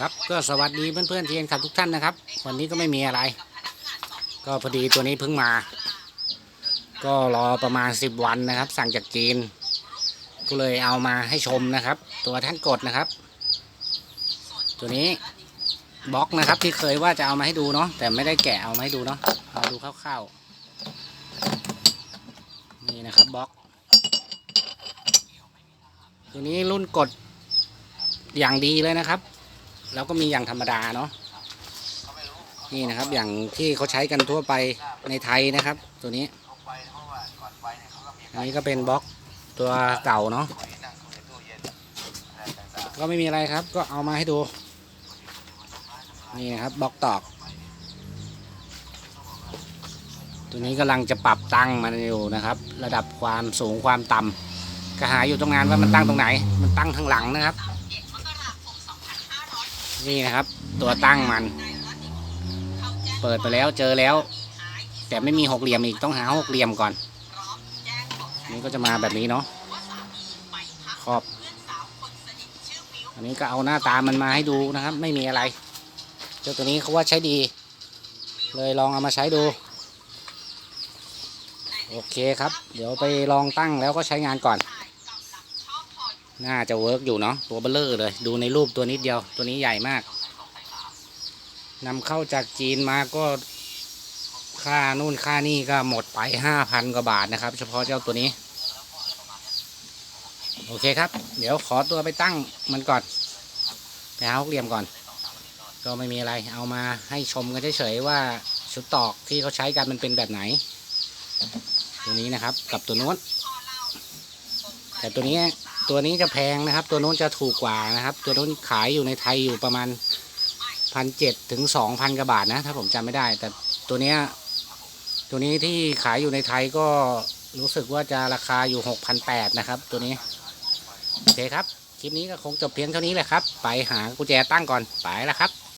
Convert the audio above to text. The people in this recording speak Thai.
ครับก็สวัสดีเพื่อนๆทีนขับทุกท่านนะครับ วันนี้ก็ไม่มีอะไร ก็พอดีตัวนี้เพิ่งมา ก็รอประมาณ 10 วันนะครับ สั่งจากจีน ก็เลยเอามาให้ชมนะครับ ตัวท่านกดนะครับ ตัวนี้บล็อกนะครับที่เคยว่าจะเอามาให้ดูเนาะแต่ไม่ได้แกะเอามาให้ดูเนาะเอาดูคร่าวๆนี่นะครับบล็อก ตัวนี้รุ่นกดอย่างดีเลยนะครับ แล้วก็มีอย่างธรรมดาเนาะนี่นะครับอย่างที่เขาใช้กันทั่วไปในไทยนะครับ ตัวนี้อันนี้ก็เป็นบล็อกตัวเก่าเนาะก็ไม่มีอะไรครับ ก็เอามาให้ดู นี่นะครับบล็อกตอก ตัวนี้กำลังจะปรับตั้งมันอยู่นะครับ ระดับความสูงความต่ำก็หาอยู่ตรงงานว่ามันตั้งตรงไหน มันตั้งทางหลังนะครับ นี่นะครับ ตัวตั้งมัน เปิดไปแล้วเจอแล้ว แต่ไม่มีหกเหลี่ยมอีกต้องหาหกเหลี่ยมก่อน นี่ก็จะมาแบบนี้เนาะขอบ อันนี้ก็เอาหน้าตามันมาให้ดูนะครับ ไม่มีอะไร เจ้าตัวนี้เขาว่าใช้ดี เลยลองเอามาใช้ดู โอเคครับ เดี๋ยวไปลองตั้งแล้วก็ใช้งานก่อน น่าจะเวิร์กอยู่เนาะตัวเบลเลอร์เลย ดูในรูปตัวนิดเดียวตัวนี้ใหญ่มากนำเข้าจากจีนมาก็ค่านู่นค่านี่ก็หมดไปห้าพันกว่าบาทนะครับ เฉพาะเจ้าตัวนี้ โอเคครับ เดี๋ยวขอตัวไปตั้งมันก่อน ไปหาหกเหลี่ยมก่อน ก็ไม่มีอะไรเอามาให้ชมกันเฉยๆว่าชุดตอกที่เขาใช้กันมันเป็นแบบไหน ตัวนี้นะครับกับตัวโน้นแต่ตัวนี้ ตัวนี้จะแพงนะครับ ตัวนู้นจะถูกกว่านะครับ ตัวนู้นขายอยู่ในไทยอยู่ประมาณพันเจ็ดถึงสองพันกว่าบาทนะ ถ้าผมจำไม่ได้ แต่ตัวเนี้ยตัวนี้ที่ขายอยู่ในไทยก็รู้สึกว่าจะราคาอยู่หกพันแปดนะครับ ตัวนี้โอเคครับคลิปนี้ก็คงจบเพียงเท่านี้แหละครับ ไปหากุญแจตั้งก่อนไปแล้วครับ